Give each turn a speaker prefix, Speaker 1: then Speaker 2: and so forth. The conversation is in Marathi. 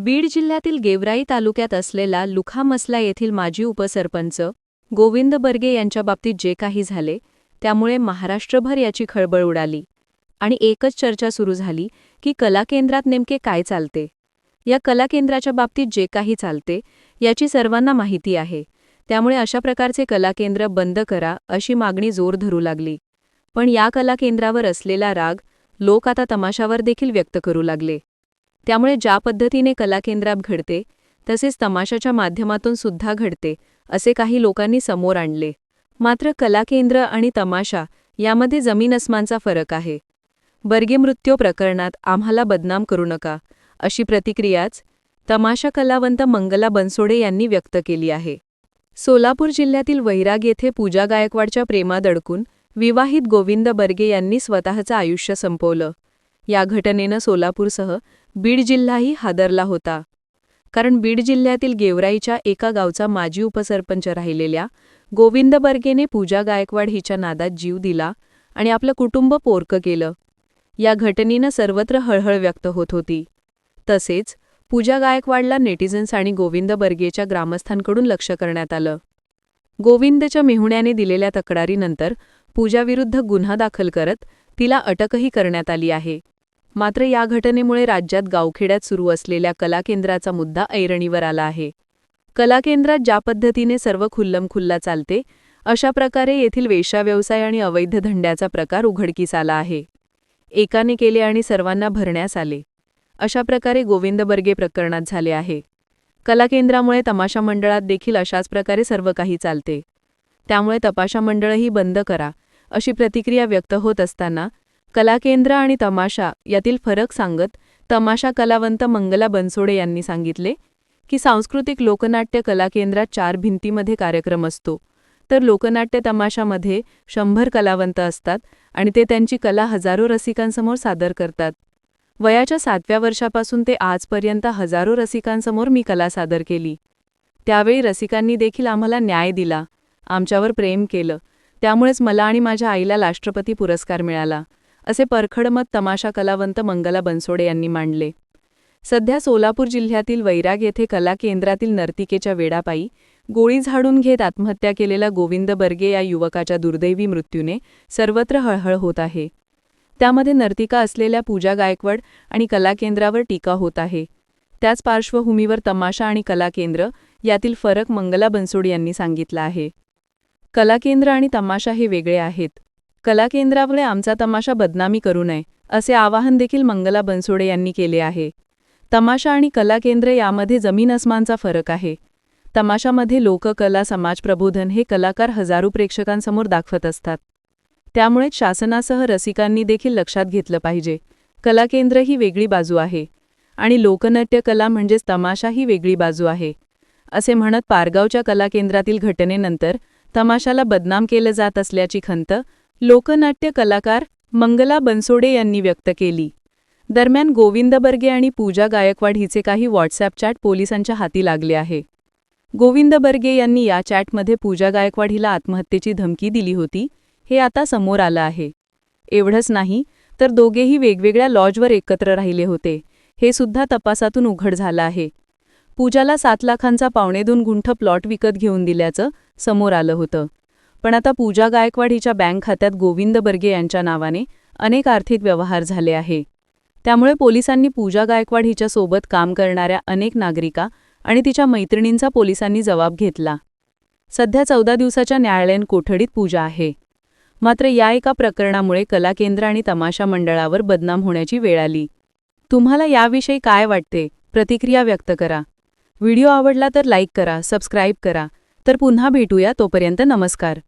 Speaker 1: बीड जिल्ह्यातील गेवराई तालुक्यात असलेला लुखामसला येथील माजी उपसरपंच गोविंद बर्गे यांच्या बाबतीत जे काही झाले त्यामुळे महाराष्ट्रभर याची खळबळ उडाली आणि एकच चर्चा सुरू झाली की कला केंद्रात नेमके काय चालते? या कला केंद्राच्या बाबतीत जे काही चालते याची सर्वांना माहिती आहे. त्यामुळे अशा प्रकारचे कला केंद्र बंद करा अशी मागणी जोर धरू लागली. पण या कला केंद्रावर असलेला राग लोक आता तमाशावर देखील व्यक्त करू लागले. त्यामुळे ज्या पद्धतीने कलाकेंद्रात घडते तसेच तमाशाच्या माध्यमातून सुद्धा घडते असे काही लोकांनी समोर आणले. मात्र कलाकेंद्र आणि तमाशा यामध्ये जमीन अस्मानचा फरक आहे. बर्गे मृत्यू प्रकरणात आम्हाला बदनाम करू नका अशी प्रतिक्रियाच तमाशा कलावंत मंगला बनसोडे यांनी व्यक्त केली आहे. सोलापूर जिल्ह्यातील वैराग येथे पूजा गायकवाडच्या प्रेमात अडकून विवाहित गोविंद बर्गे यांनी स्वतःचं आयुष्य संपवलं. या घटनेनं सोलापूरसह बीड जिल्हाही हादरला होता. कारण बीड जिल्ह्यातील गेवराईच्या एका गावचा माजी उपसरपंच राहिलेल्या गोविंद बर्गेने पूजा गायकवाड हिच्या नादात जीव दिला आणि आपलं कुटुंब पोरकं केलं. या घटनेनं सर्वत्र हळहळ व्यक्त होत होती. तसेच पूजा गायकवाडला नेटिझन्स आणि गोविंद बर्गेच्या ग्रामस्थांकडून लक्ष करण्यात आलं. गोविंदच्या मेहुण्याने दिलेल्या तक्रारीनंतर पूजाविरुद्ध गुन्हा दाखल करत तिला अटकही करण्यात आली आहे. मात्र या घटनेमुळे राज्यात गावखेड्यात सुरू असलेल्या कला केंद्राचा मुद्दा ऐरणीवर आला आहे. कला केंद्रात ज्या पद्धतीने सर्व खुल्लमखुल्ला चालते अशा प्रकारे येथील वेशाव्यवसाय आणि अवैध धंद्याचा प्रकार उघडकीस आला आहे. एकाने केले आणि सर्वांना भरण्यास आले. अशा प्रकारे गोविंद बर्गे प्रकरणात झाले आहे. कला केंद्रामुळे तमाशा मंडळात देखील अशाच प्रकारे सर्व काही चालते. त्यामुळे तपाशा मंडळही बंद करा अशी प्रतिक्रिया व्यक्त होत असताना कलाकेंद्र आणि तमाशा यातील फरक सांगत तमाशा कलावंत मंगला बनसोडे यांनी सांगितले की सांस्कृतिक लोकनाट्य कलाकेंद्रात चार भिंतीमध्ये कार्यक्रम असतो. तर लोकनाट्य तमाशामध्ये शंभर कलावंत असतात आणि ते त्यांची कला हजारो रसिकांसमोर सादर करतात. वयाच्या सातव्या वर्षापासून ते आजपर्यंत हजारो रसिकांसमोर मी कला सादर केली. त्यावेळी रसिकांनी देखील आम्हाला न्याय दिला. आमच्यावर प्रेम केलं. त्यामुळेच मला आणि माझ्या आईला राष्ट्रपती पुरस्कार मिळाला. असे परखडमत तमाशा कलावंत मंगला बनसोडे यांनी मांडले. सध्या सोलापूर जिल्ह्यातील वैराग येथे कला केंद्रातील नर्तिकेच्या वेडापायी गोळी झाडून घेत आत्महत्या केलेला गोविंद बर्गे या युवकाच्या दुर्दैवी मृत्यूने सर्वत्र हळहळ होत आहे. त्यामध्ये नर्तिका असलेल्या पूजा गायकवाड आणि कला केंद्रावर टीका होत आहे. त्याच पार्श्वभूमीवर तमाशा आणि कला केंद्र यातील फरक मंगला बनसोड यांनी सांगितला आहे. कला केंद्र आणि तमाशा हे वेगळे आहेत. कलाकेंद्रामुळे आमचा तमाशा बदनामी करू नये असे आवाहन देखील मंगला बनसोडे यांनी केले आहे. तमाशा आणि कला केंद्र यामध्ये जमीन अस्मानचा फरक आहे. तमाशामध्ये लोककला समाज प्रबोधन हे कलाकार हजारो प्रेक्षकांसमोर दाखवत असतात. त्यामुळेच शासनासह रसिकांनी देखील लक्षात घेतलं पाहिजे. कला केंद्र ही वेगळी बाजू आहे. आणि लोकनाट्य कला म्हणजेच तमाशा ही वेगळी बाजू आहे. असे म्हणत पारगावच्या कला केंद्रातील घटनेनंतर तमाशाला बदनाम केलं जात असल्याची खंत लोकनाट्य कलाकार मंगला बनसोडे यांनी व्यक्त केली. दरम्यान गोविंद बर्गे आणि पूजा गायकवाड हिचे काही व्हॉट्सॲप चॅट पोलिसांच्या हाती लागले आहे. गोविंद बर्गे यांनी या चॅटमध्ये पूजा गायकवाड हिला आत्महत्येची धमकी दिली होती हे आता समोर आलं आहे. एवढंच नाही तर दोघेही वेगवेगळ्या लॉजवर एकत्र राहिले होते हे सुद्धा तपासातून उघड झालं आहे. पूजाला सात लाखांचा पावणेदोन गुंठ प्लॉट विकत घेऊन दिल्याचं समोर आलं होतं. पण आता पूजा गायकवाड हिच्या बँक खात्यात गोविंद बर्गे यांच्या नावाने अनेक आर्थिक व्यवहार झाले आहे. त्यामुळे पोलिसांनी पूजा गायकवाड हिच्यासोबत काम करणाऱ्या अनेक नागरिका आणि तिच्या मैत्रिणींचा पोलिसांनी जबाब घेतला. सध्या चौदा दिवसाच्या न्यायालयीन कोठडीत पूजा आहे. मात्र या एका प्रकरणामुळे कला केंद्र आणि तमाशा मंडळावर बदनाम होण्याची वेळ आली. तुम्हाला याविषयी काय वाटते? प्रतिक्रिया व्यक्त करा. व्हिडिओ आवडला तर लाईक करा सबस्क्राईब करा. तर पुन्हा भेटूया तोपर्यंत नमस्कार.